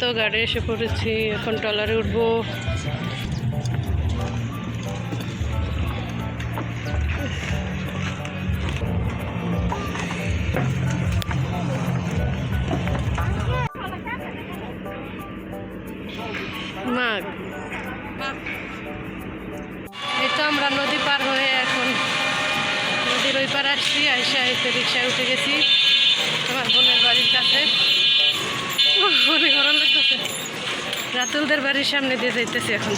তো গাড়ি এসে পড়েছি, এখন ট্রলারে উঠবো। এই তো আমরা নদী পার হয়ে এখন নদীর ওই পার আসছি, আইসা এসে রিক্সায় উঠে গেছি। আমার বোনের বাড়ির কাছে। অনেক গরম লাগতেছে। রাতুলদের বাড়ির সামনে দিয়ে যাইতেছি এখন।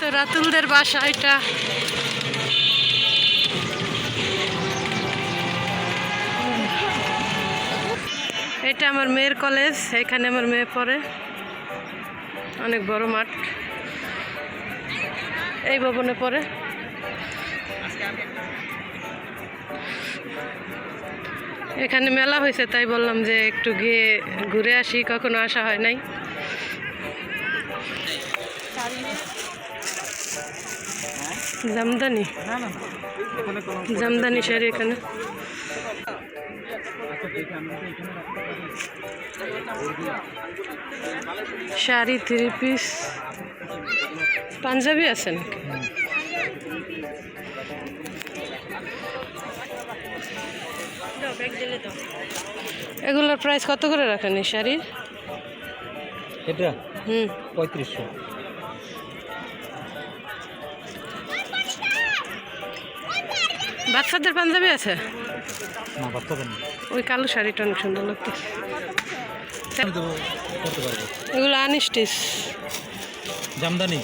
তো রাতুলদের বাসা এটা। এটা আমার মেয়ের কলেজ, এখানে আমার মেয়ে পড়ে। অনেক বড় মাঠ। এই ভবনে পড়ে। এখানে মেলা হয়েছে, তাই বললাম যে একটু গিয়ে ঘুরে আসি, কখনো আসা হয় নাই। জামদানি। জামদানি শাড়ি এখানে। শাড়ি থ্রি পিস পাঞ্জাবি আছে নাকি? এগুলোর প্রাইস কত করে রাখেন এই শাড়ির? এটা? হুম। পঁয়ত্রিশশো। বাচ্চাদের পাঞ্জাবি আছে? না ওই কালো শাড়িটা অনেক সুন্দর লাগতেছে। এগুলো আনস্টিচ জামদানি?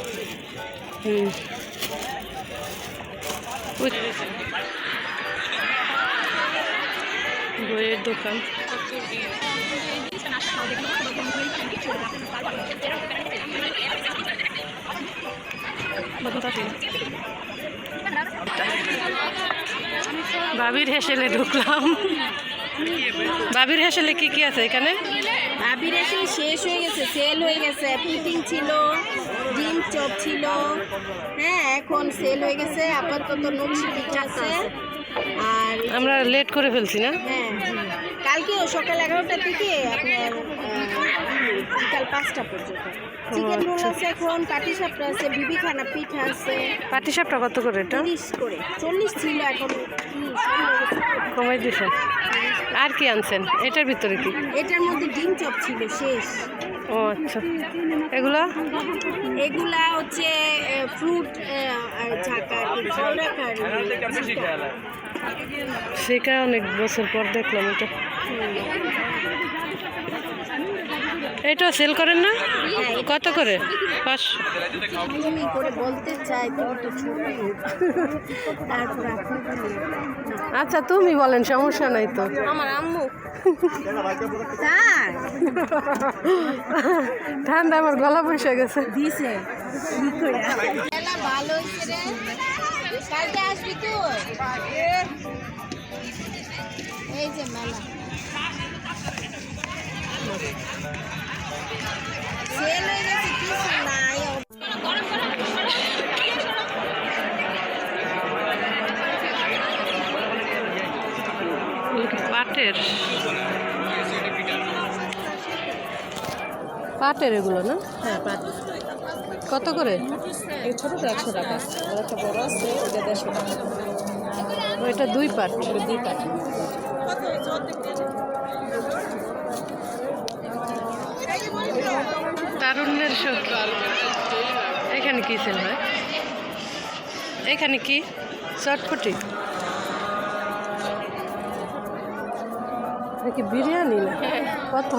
হুম। বইয়ের দোকান। বাবির হেসেলে ঢুকলাম। বাবির হেসেলে কি কি আছে এখানে? ভাবির এসে শেষ হয়ে গেছে সেল হয়ে গেছে পুটিং ছিল। চপ ছিল। হ্যাঁ এখন সেল হয়ে গেছে। আপাতত নকশি পিঠা আছে। আর আমরা লেট করে ফেলছি না? হ্যাঁ কালকেও সকাল এগারোটা থেকে আপনার বিকাল পাঁচটা পর্যন্ত। চিকেন রোল আছে এখন পাটি সাপটা আছে বিবি খানা পিঠা আছে। পাটি সাপটা কত করে এটা? তিরিশ করে। চল্লিশ ছিল এখন। কমাই আর কি আনছেন? এটার ভিতরে কি? এটার মধ্যে ডিম চপ ছিল শেষ। ও আচ্ছা। এগুলা? এগুলা হচ্ছে ফ্রুট সেটা অনেক বছর পর দেখলাম এটা। এটা সেল করেন না? কত করে? পাঁচশো। আচ্ছা তুমি বলেন সমস্যা নাই তো। আমার আম্মু। ঠান্ডা আমার গলা বসে গেছে। দিছে। কি করে মেলা ভালো কালকে আসবি তো। এই যে মেলা। পাটের। পাটের এগুলো না? হ্যাঁ পাট। কত করে? এই ছোটটা একশো টাকা। একটা বড় আছে এটা দেড়শো টাকা। ওইটা দুই পাট। দুই টাকা তারুণ্যের সখী এখানে কি সেল হয়? এখানে কি? চটপটি। এটা কি বিরিয়ানি না? কত?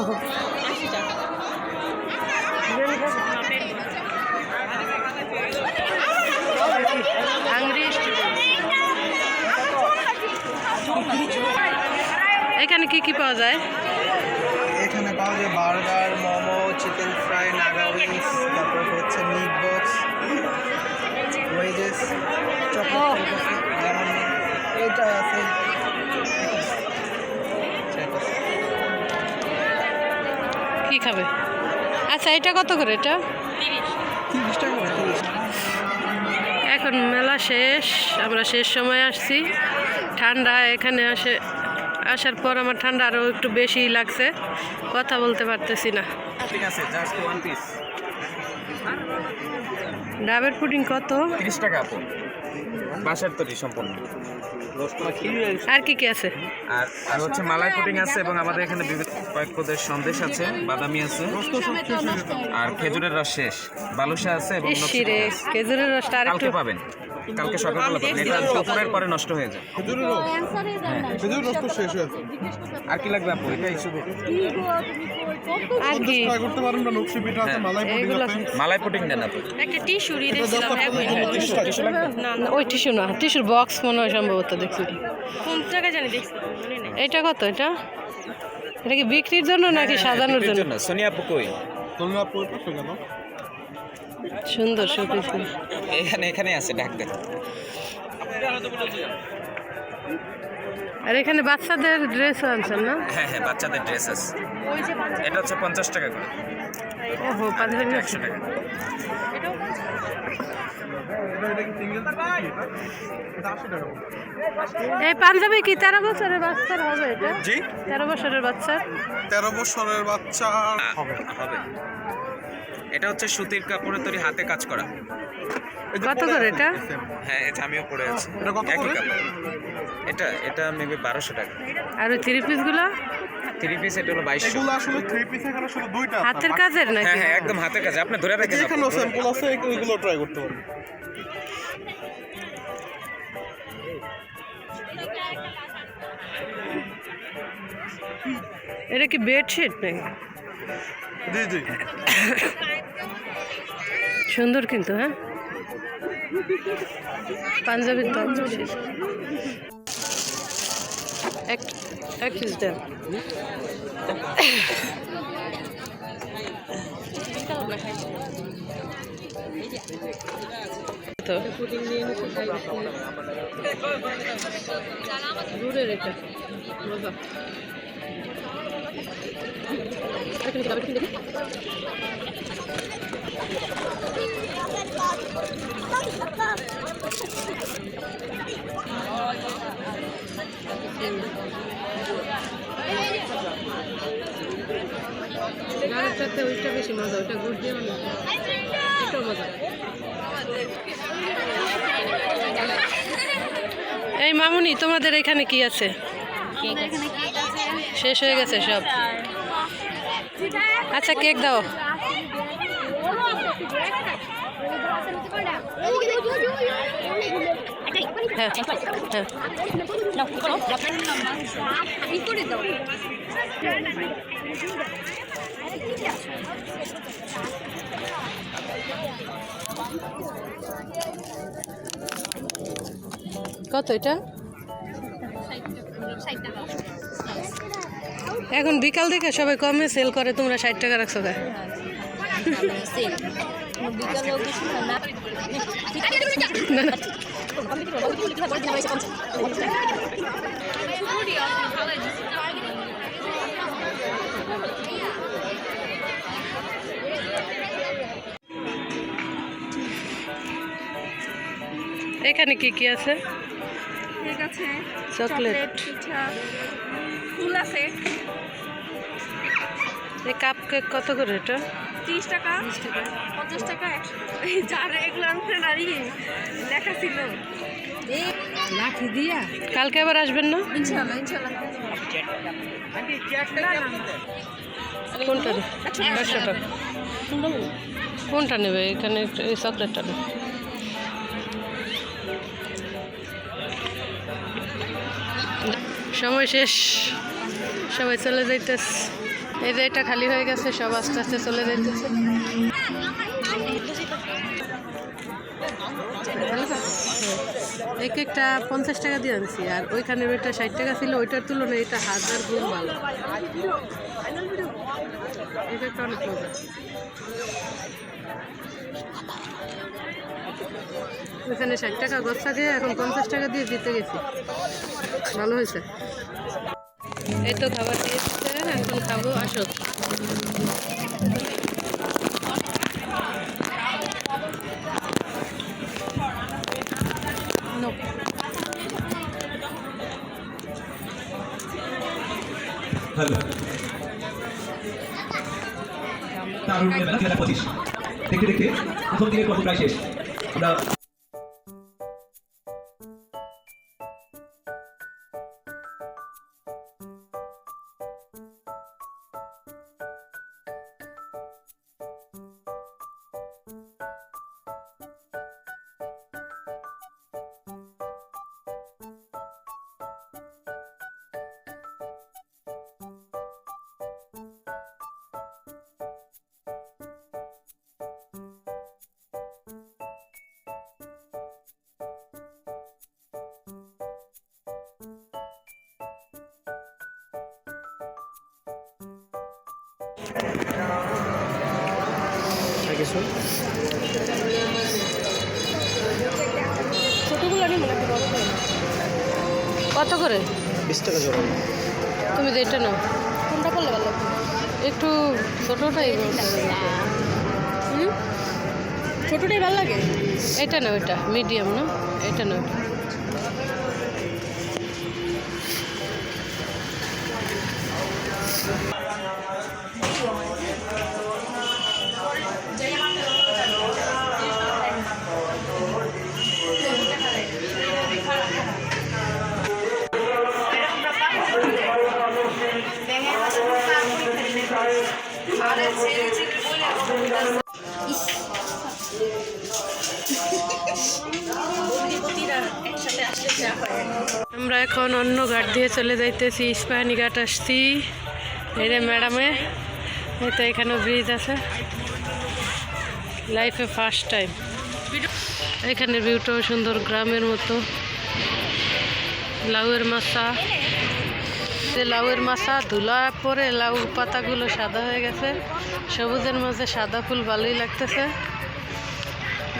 এখানে কি কি পাওয়া যায়? এখানে পাওয়া যায় বার্গার নাগা উইংস তারপর হচ্ছে মিট বক্স ওয়েজেস চকলেট এইটা আছে। কি খাবে? আচ্ছা এটা কত করে এটা? এখন মেলা শেষ আমরা শেষ সময় আসছি। ঠান্ডা এখানে আসে আসার পর আমার ঠান্ডা আরও একটু বেশি লাগছে। কথা বলতে পারতেছি না। ঠিক আছে জাস্ট ওয়ান পিস ডাবের পুডিং কত? তিরিশ টাকা আপু। বাসার তৈরি সম্পূর্ণ। আর কি কি আছে? আর আর হচ্ছে মালাই পুডিং আছে এবং আমাদের এখানে বিভিন্ন কয়েক পদের সন্দেশ আছে বাদামি আছে আর খেজুরের রস শেষ। বালুসা আছে এবং খেজুরের রসটা আর একটু পাবেন। কালকে সকালবেলা পাবেন এটা দুপুরের পরে নষ্ট হয়ে যায়। খেজুরের রস। খেজুরের রস তো শেষ হয়েছে আর কি লাগবে আপু? এটাই শুধু আর কি ট্রাই করতে পারেন না নকশি পিঠা আছে মালাই পুডিং আছে মালাই পুডিং দেন আপু একটা টিস্যু দিয়েছিলাম এক টিস্যু টিস্যু না না। ওই টিস্যু না টিস্যুর বক্স মনে হয় সম্ভবত দেখছি। কোন জায়গায় জানি দেখছি এটা কত এটা? এটা কি বিক্রির জন্য নাকি সাজানোর জন্য? সোনিয়া আপু কই? কেন সুন্দর শোপিস এখানে এখানে আছে ডাক দেন। আর এখানে বাচ্চাদের ড্রেসও আনছেন না? হ্যাঁ হ্যাঁ বাচ্চাদের ড্রেস আছে। এটা হচ্ছে পঞ্চাশ টাকা করে। ওহো পাঞ্জাবি একশো টাকা। এই পাঞ্জাবি কি তেরো বছরের বাচ্চার হবে এটা? জি। তেরো বছরের বাচ্চার তেরো বছরের বাচ্চা হবে হবে। এটা হচ্ছে সুতির কাপড়ে তৈরি হাতে কাজ করা। কত করে এটা? হ্যাঁ এটা আমিও পরে আছি। এটা কত করে? এটা এটা মেবি বারোশো টাকা। আর ওই থ্রি পিসগুলো থ্রি পিস এটা হলো বাইশশো। এগুলো আসলে থ্রি পিস এখানে শুধু দুইটা হাতের কাজের হ্যাঁ নাকি? হ্যাঁ একদম হাতের কাজ। আপনি ধরে রাখেন আপু। স্যাম্পল আছে ওইগুলো ট্রাই করতে পারবেন এটা কি বেডশিট নাকি? জি জি। সুন্দর কিন্তু হ্যাঁ? পাঞ্জাবির দাম এক এক পিস দেন। তো। দূরের এটা। সাথে ওইটা বেশি মজা ওইটা গুড় দিয়ে মানে মজা এই মামুনি তোমাদের এখানে কি আছে? শেষ হয়ে গেছে সব। আচ্ছা কেক দাও। কত এটা? এখন বিকাল থেকে সবাই কমে সেল করে তোমরা ষাট টাকা রাখছো গা। এখানে কি কি আছে ঠিক আছে চকলেট পিঠা ফুল আছে। এই কাপ কেক কত করে এটা? তিরিশ টাকা। পঞ্চাশ টাকা। এই যার এগুলো আনতে নারী লেখা ছিল। লাঠি দিয়া। কালকে আবার আসবেন না? ইনশাল্লাহ ইনশাল্লাহ কোনটা নে- একশো টাকা কোনটা নেবে? এখানে একটু- এই চকলেটটা নেবে সময় শেষ। সবাই চলে যাইতেছে। এই যে এটা খালি হয়ে গেছে, সব আস্তে আস্তে চলে যাইতেছে। এই কেকটা পঞ্চাশ টাকা দিয়ে আনছি, আর ওইখানে ওইটা ষাট টাকা ছিল, ওইটার তুলনায় এটা হাজার গুণ ভালো। ওইখানে ষাট টাকা গছ থাকে এখন পঞ্চাশ টাকা দিয়ে দিতে গেছি। ভালো হয়েছে। এই তো খাবার দিয়েছে এখন খাব আসো। পঁচিশ দেখতে দেখতে প্রথম দিনের পর্ব প্রায় শেষ। আমরা কত করে? বিশ টাকা জোড়া। তুমি যেটা নাও। কোনটা করলে ভালো একটু ছোটটাই ছোটটাই ভালো লাগে? এটা না ওইটা মিডিয়াম না? এটা না ওইটা চলে যাইতেছি ইস্পাহানি ঘাট আসছি। এই রে ম্যাডামে, এই তো এখানে ব্রিজ আছে। লাইফে ফার্স্ট টাইম এখানে ভিউটাও সুন্দর গ্রামের মতো। লাউয়ের মাছা। যে লাউয়ের মাছা ধুলা পরে লাউ পাতাগুলো সাদা হয়ে গেছে। সবুজের মাঝে সাদা ফুল ভালোই লাগতেছে।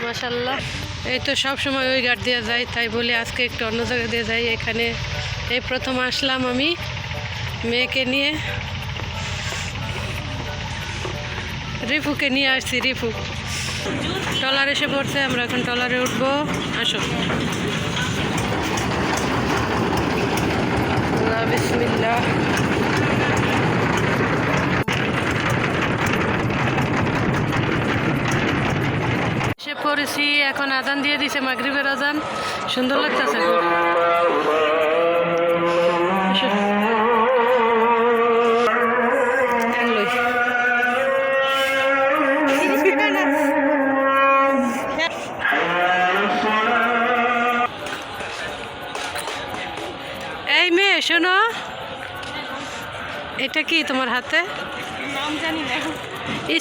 মাশাল্লাহ এই তো সব সময় ওই ঘাট দিয়ে যাই, তাই বলি আজকে একটু অন্য জায়গা দিয়ে যাই। এখানে এই প্রথম আসলাম আমি মেয়েকে নিয়ে। রিফুকে নিয়ে আসছি, রিফু। টলার এসে পড়ছে, আমরা এখন টলারে উঠবো। আসো। আল্লাহ পড়েছি এখন আজান দিয়ে দিছে মাগরিবের আজান। সুন্দর লাগতেছে। এই মেয়ে শোনো। এটা কি তোমার হাতে? নাম জানি না।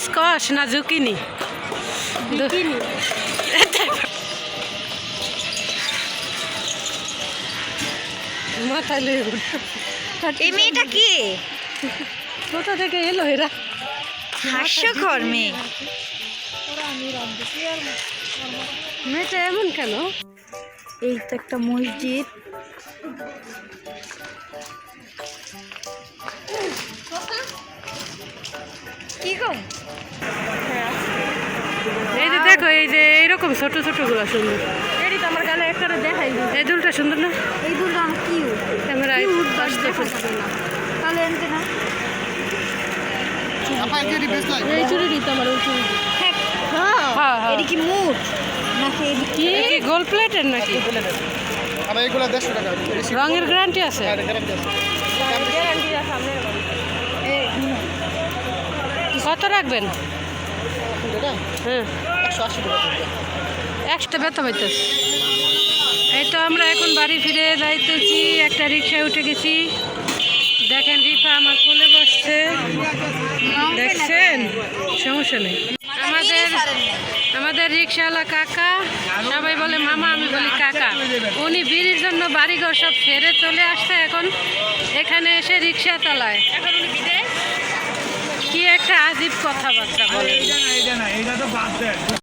স্কচ না জুকিনি। মাথায় এই মেয়েটা কি? কোথা থেকে এলো এরা। হাস্যকর মেয়ে। মেয়েটা এমন কেন? এই তো একটা মসজিদ। কি গো? এই যে দেখো এই যে এইরকম ছোট ছোটগুলো সুন্দর। এটি তো আমার গালে একটা দেখাই এই দুলটা সুন্দর না এই দুটো আমার কি ক্যামেরায় তাহলে এনতে না। এই ওই হ্যাঁ। হ্যাঁ এটা কি মুঠ? নাকি কি? গোল প্লেটের নাকি? দেড়শো টাকা। রঙের গ্যারান্টি আছে। কত রাখবেন? হ্যাঁ একশো একটা ব্যথা পাইতেছে। এই তো আমরা এখন বাড়ি ফিরে যাইতেছি। একটা রিক্সায় উঠে গেছি। দেখেন রিফা আমার কোলে বসছে। দেখছেন? সমস্যা নেই। আমাদের আমাদের রিক্সাওয়ালা কাকা সবাই বলে মামা আমি বলি কাকা। উনি বিড়ির জন্য বাড়িঘর সব ছেড়ে চলে আসছে এখন। এখানে এসে রিক্সা চালায় কি একটা আজীব কথাবার্তা বলে